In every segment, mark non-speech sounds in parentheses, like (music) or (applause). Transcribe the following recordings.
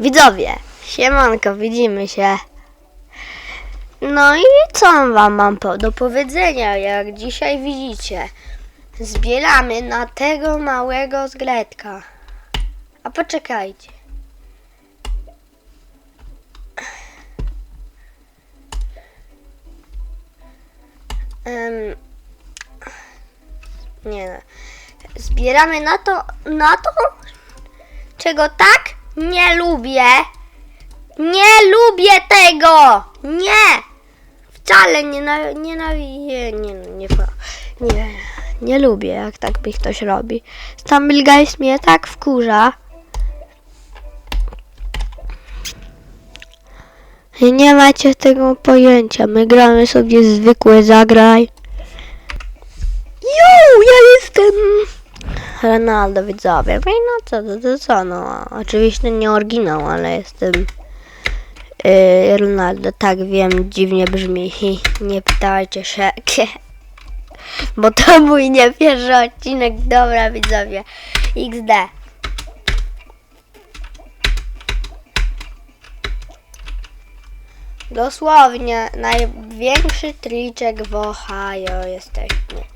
Widzowie, siemanko, widzimy się. No i co wam mam do powiedzenia, jak dzisiaj widzicie. Zbieramy na tego małego zgredka. A poczekajcie. Em, nie no. Zbieramy na to, na to, czego tak nie lubię. Nie lubię tego! Nie! Wcale nie na, nienawidzę. Nie, nie, nie, nie, nie lubię, jak tak mi ktoś robi. Stumble Guys mnie tak wkurza. Nie macie tego pojęcia. My gramy sobie zwykłe zagraj. Ronaldo widzowie. No i no co, to, to co, no. Oczywiście nie oryginał, ale jestem yy, Ronaldo. Tak wiem, dziwnie brzmi. Nie pytajcie się. Bo to mój nie pierwszy odcinek. Dobra widzowie. XD. Dosłownie największy triczek w Ohio jesteśmy.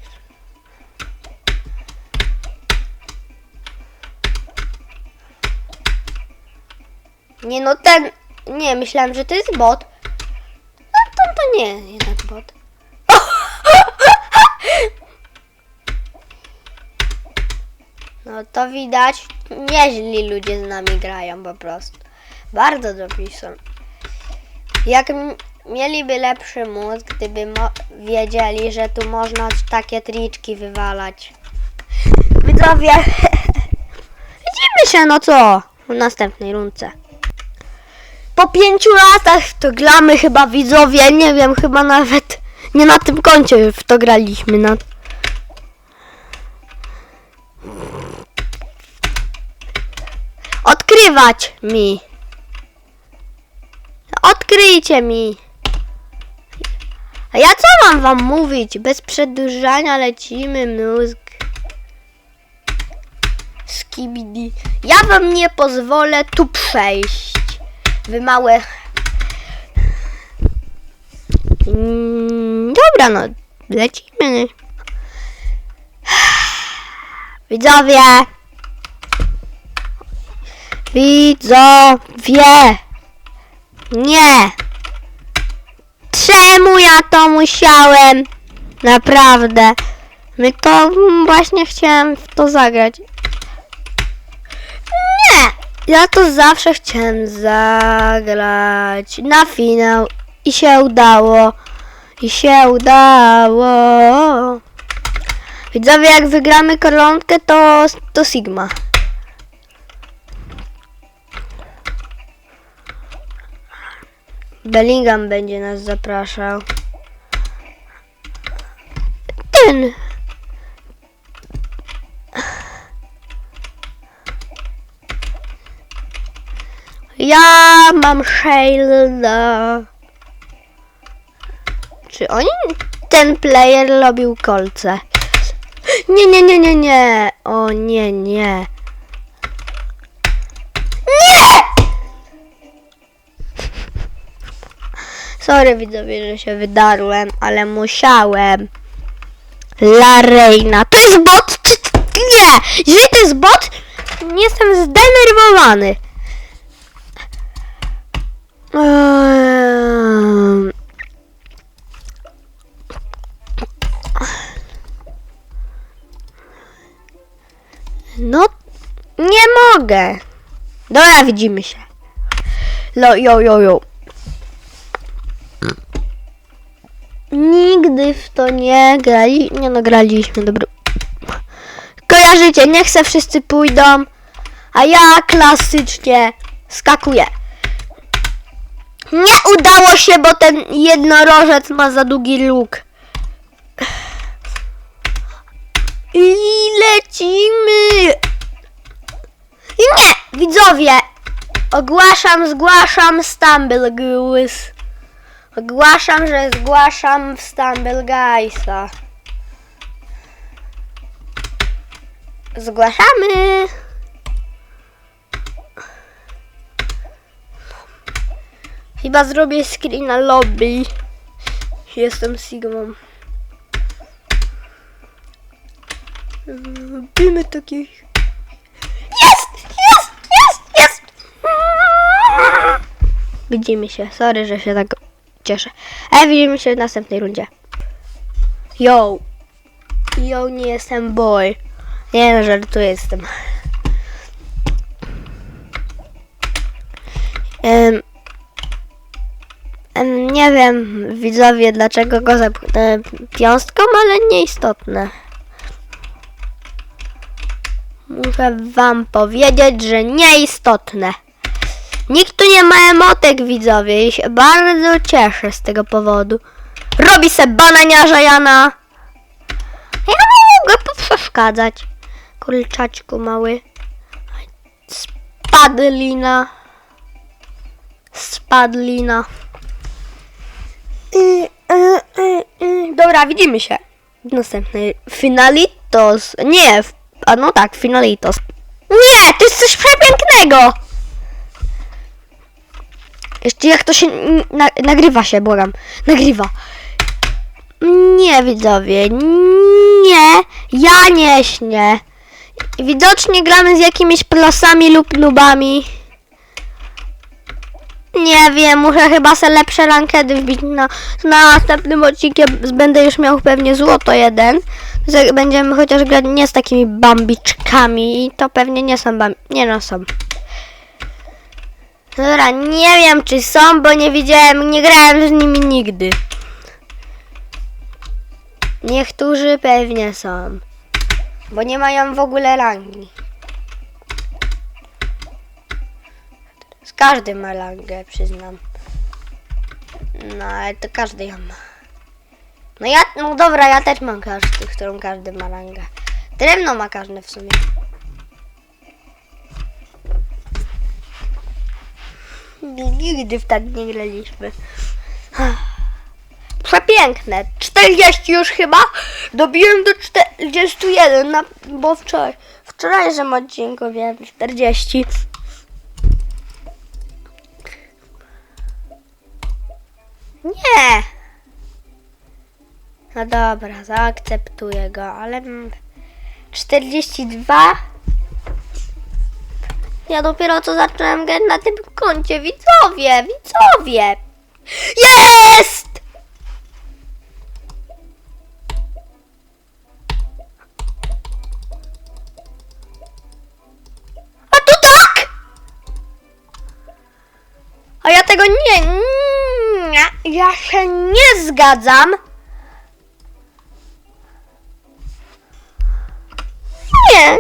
Nie no ten. Nie, myślałem, że to jest bot. No to, to nie, jednak bot. (laughs) No to widać, nieźli ludzie z nami grają po prostu. Bardzo dobrzy są. Jak mieliby lepszy mózg, gdyby wiedzieli, że tu można takie triczki wywalać. (laughs) Widzowie, (laughs) widzimy się, no co, w następnej rundce. Po pięciu latach w to gramy chyba widzowie, nie wiem, chyba nawet nie na tym koncie w to graliśmy. Na... Odkrywać mi. Odkryjcie mi. A ja co mam wam mówić? Bez przedłużania lecimy mózg. Skibidi. Ja wam nie pozwolę tu przejść. Wy małe. Mm, Dobra, no. Lecimy. Widzowie. Widzowie. Nie. Czemu ja to musiałem? Naprawdę. My to właśnie chciałem w to zagrać. Nie! Ja to zawsze chciałem zagrać na finał i się udało. I się udało. Widzowie, jak wygramy koronkę, to, to Sigma. Bellingham będzie nas zapraszał. Ten. Ja mam Sheila. Czy oni, ten player robił kolce? Nie, nie, nie, nie, nie. O nie, nie. Nie! Sorry widzowie, że się wydarłem, ale musiałem. La Reina. To jest bot? Czy... Nie! Jeżeli to jest bot, jestem zdenerwowany. No, nie mogę. Dobra, widzimy się. Lo, jo, jo, jo. Nigdy w to nie grali. Nie no, graliśmy, dobra. Kojarzycie, niech se wszyscy pójdą, a ja klasycznie skakuję. Nie udało się, bo ten jednorożec ma za długi luk. I lecimy. I nie, widzowie. Ogłaszam, zgłaszam Stumble Guys. Ogłaszam, że zgłaszam w Stumble Guysa. Zgłaszamy. Chyba zrobię screena lobby. Jestem Sigmą. Robimy takich. Jest! Jest! Jest! Jest! Widzimy się. Sorry, że się tak cieszę. Ale widzimy się w następnej rundzie. Yo! Yo, nie jestem boy. Nie no, żartuję jestem. Em, em, nie wiem, widzowie, dlaczego go zepchnę piąstką, ale nieistotne. Muszę wam powiedzieć, że nieistotne. Nikt tu nie ma emotek, widzowie, i się bardzo cieszę z tego powodu. Robi se bananiarza Jana. Ja nie mogę poprzeszkadzać. Kurczaczku mały. Spadlina. Spadlina. Dobra, widzimy się. W następnej. Finalitos. Nie, w, a no tak, Finalitos. Nie, to jest coś przepięknego! Jeszcze jak to się na, nagrywa się, błagam. Nagrywa. Nie, widzowie. Nie, ja nie śnię. Widocznie gramy z jakimiś plasami lub nubami. Nie wiem, muszę chyba se lepsze rankedy wbić na, na następnym odcinku. Będę już miał pewnie złoto jeden. Będziemy chociaż grać nie z takimi bambiczkami. I to pewnie nie są bambi... Nie no, są. Dobra, nie wiem czy są, bo nie widziałem, nie grałem z nimi nigdy. Niektórzy pewnie są. Bo nie mają w ogóle rangi. Każdy ma rangę, przyznam. No, ale to każdy ją ma. No ja, no dobra, ja też mam każdy, którą każdy ma rangę. Drewno ma każdy w sumie. Nigdy w tak nie graliśmy. (sighs) Przepiękne. 40 już chyba. Dobiłem do 41, na, bo wczoraj, wczorajszym odcinku wiem 40. Nie. No dobra, zaakceptuję go, ale mm, 42. Ja dopiero co zacząłem grać na tym koncie. Widzowie, widzowie. Jest! A to tak! A ja tego nie, nie, ja się nie zgadzam. Nie,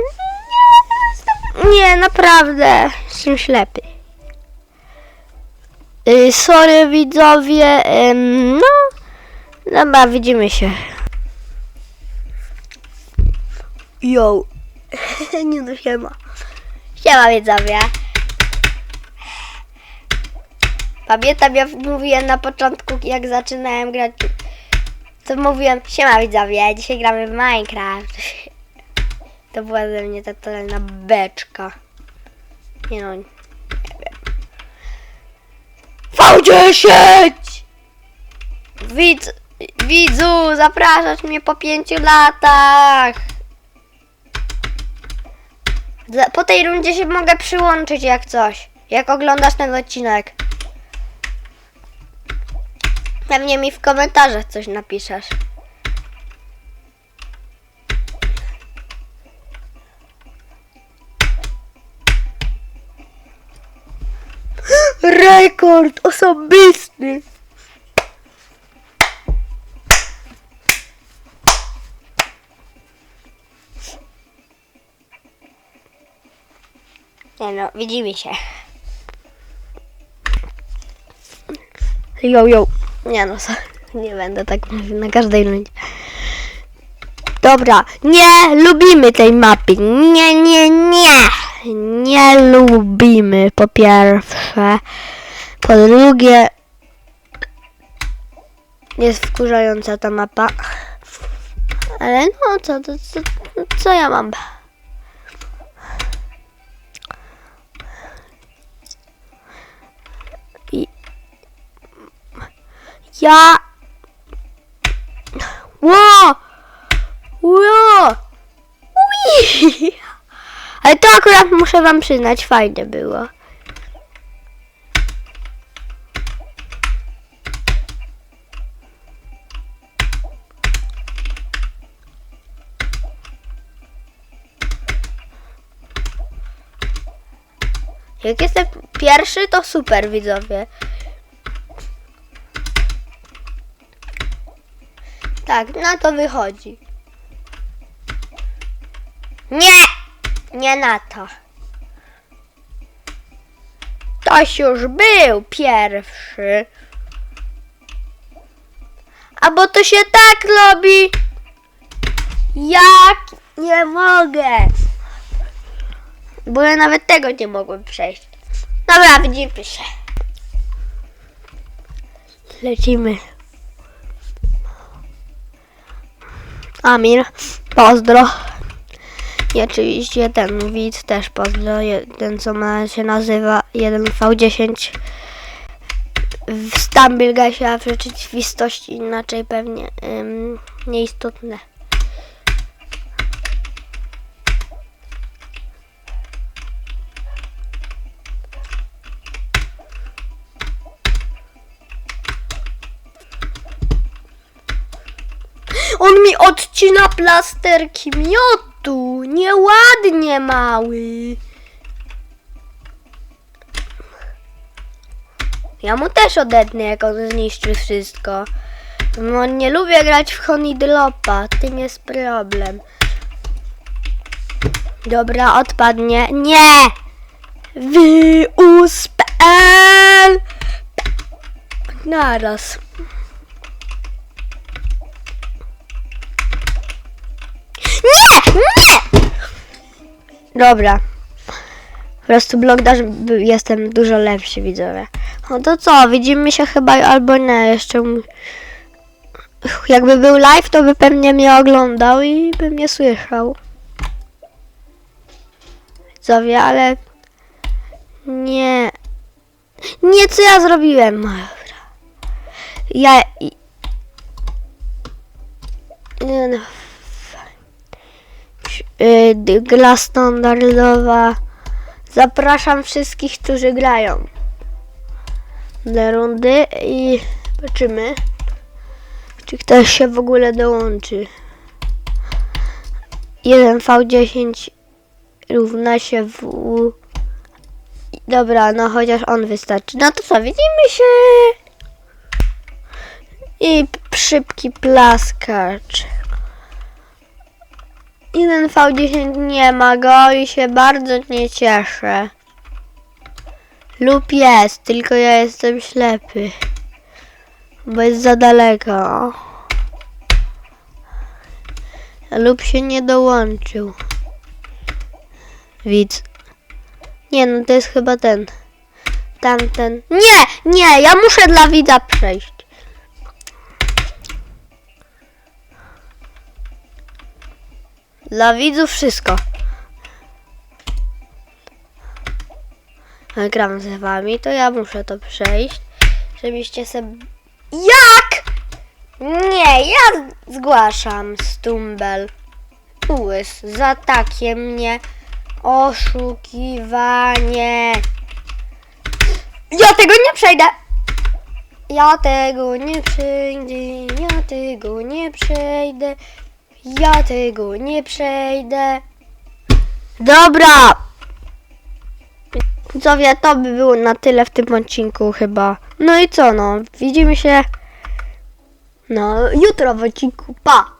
nie, nie, naprawdę, jestem ślepy. Y, sorry widzowie, no, dobra, widzimy się. Yo, (laughs) nie no siema. Siema widzowie. Pamiętam, ja mówiłem na początku, jak zaczynałem grać, to mówiłem, siema widzowie, dzisiaj gramy w Minecraft. (laughs) To była ze mnie totalna beczka. Nie no, nie wiem. V10! Widz, widzu, zapraszasz mnie po pięciu latach. Po tej rundzie się mogę przyłączyć jak coś. Jak oglądasz ten odcinek. Pewnie mi w komentarzach coś napiszesz. Rekord osobisty. Nie no, widzimy się. Yo, yo. Nie no, (laughs) sorry. nie będę tak mówił na każdej rundzie. Dobra, nie lubimy tej mapy. Nie, nie, nie. Nie lubimy, po pierwsze. Po drugie, jest wkurzająca ta mapa. Ale no, co, co, co, co ja mam? Ja... Ło! Ło! Ui! Ale to akurat muszę wam przyznać, fajne było. Jak jestem pierwszy, to super widzowie. Tak, na to wychodzi. Nie! Nie na to. Ktoś już był pierwszy. A bo to się tak robi. Jak nie mogę. Bo ja nawet tego nie mogłem przejść. Dobra, widzimy się. Lecimy. Amir, pozdro. I oczywiście ten widz też pozdro. Ten co ma się nazywa 1V10 w Stumblegasie, a w rzeczywistości inaczej pewnie ym, nieistotne. Odcina plasterki miodu. Nieładnie, mały. Ja mu też odetnę, jak on zniszczy wszystko. No, nie lubię grać w Honidlopa. Tym jest problem. Dobra, odpadnie. Nie! Wyuspel! Naraz. Nie! Nie! Dobra. Po prostu blogdarz by- jestem dużo lepszy, widzowie. No to co, widzimy się chyba albo nie, jeszcze... Jakby był live, to by pewnie mnie oglądał i by mnie słyszał. Widzowie, ale... Nie... Nie, co ja zrobiłem? No Dobra. Ja... Nie no... y, d- gra standardowa. Zapraszam wszystkich, którzy grają do rundy i zobaczymy, czy ktoś się w ogóle dołączy. 1v10 równa się w... Dobra, no chociaż on wystarczy. No to co, widzimy się! I szybki plaskacz. 1v10 nie ma go i się bardzo nie cieszę. Lub jest, tylko ja jestem ślepy. Bo jest za daleko. Lub się nie dołączył. Widz. Nie no, to jest chyba ten. Tamten. Nie, nie, ja muszę dla widza przejść. Dla widzów wszystko. Gram z wami, to ja muszę to przejść, żebyście sobie... Jak? Nie, ja zgłaszam Stumbel. Łys za takie mnie oszukiwanie. Ja tego nie przejdę. Ja tego nie przejdę, ja tego nie przejdę. Ja tego nie przejdę. Dobra. Widzowie, to by było na tyle w tym odcinku chyba. No i co no, widzimy się no jutro w odcinku. Pa!